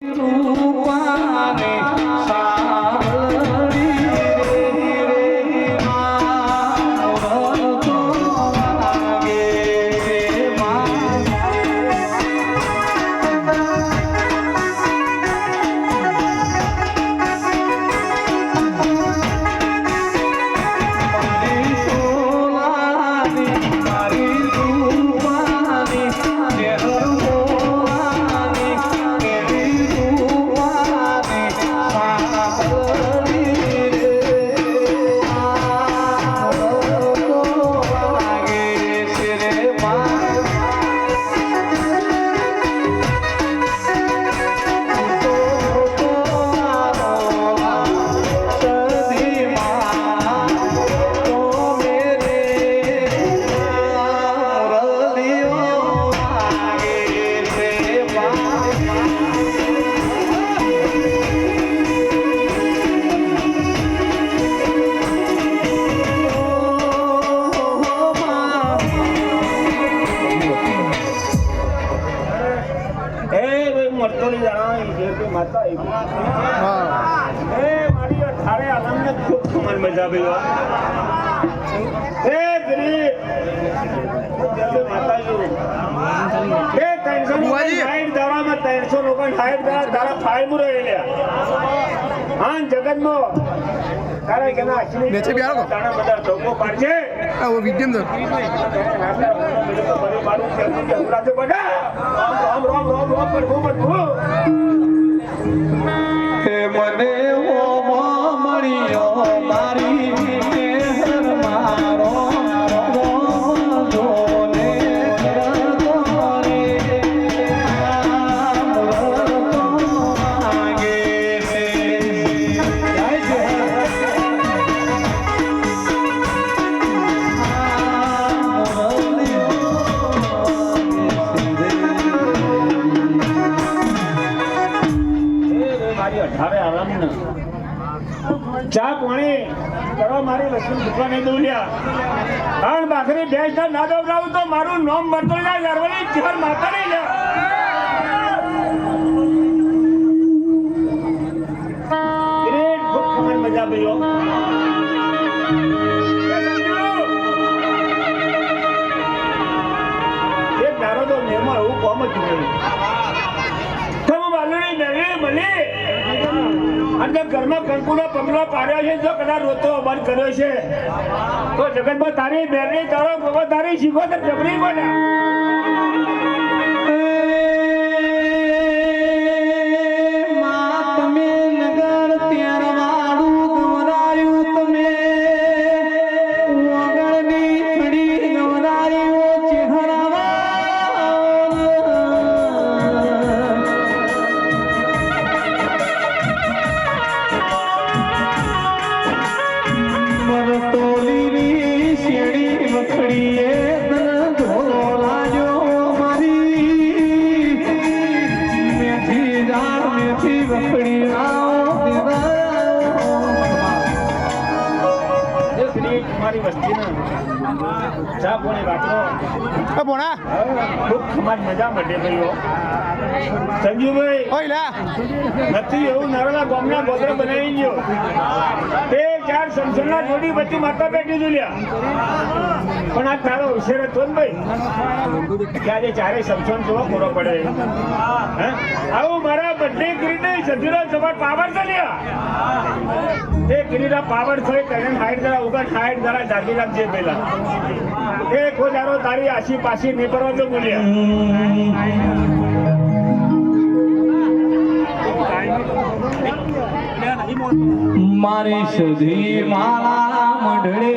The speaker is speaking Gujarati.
路。Hallelujah. જાણો એ જે તે માતા એ મારી અઠારે આનંદ ખૂબ કમાલ મજા ગરીબ ત્રણસો સાઈઠ દાડા દાડા ફાઈવ મુરો રહ્યા હા જગતમાં. તારે કે ના કો? દાડા બધા ધોકો પાડશે આ વો વીડિયો તો રામ રામ રામ રામ પ્રભુ પ્રભુ હે ચા પાણી કરવા મારી લક્ષ્મી ભૂખવા નહીં દઉં લ્યા કારણ બાકરી ભેંસ ના દવડાવું તો મારું નોમ બદલ ના ગરવણી ચિહર માતા નહીં લ્યા મજા ભાઈઓ એક ધારો તો મેમાં એવું કોમ જ નહીં. અને ઘરમાં કંકુના પગલા પાડ્યા છે, જો કદાચ રોતો બંધ કર્યો છે. તો જગતમાં તારી બેરની તારો તારી શીખો તો જબરી કોને મારી વસ્તીને ચા પોણી વાપરો આ ખૂબ ખમાજ મજા મળે ભાઈઓ સંજુભાઈ ઓય લા. નથી એવું નરોડા ગામના ગોદરા બનાવી ગયો. તે ચાર સમસણના જોડી વચ્ચે માતા બેઠી જોલ્યા પણ આ તારો હોશિયાર હતો ને ભાઈ? કે આજે ચારે સમસણ જોવા પૂરો પડે. આવું મારા બધે ગીરીને સધીરો સવાર પાવર ચાલ્યા એ ગિરિરા પાવર થઈ તને હાઈટ જરા ઉગર હાઈટ જરા જાગી રાખજે પેલા એ ખોજારો તારી આશી પાછી નહીં પરવા તો બોલ્યા. મારે સુધી માળા મંડળે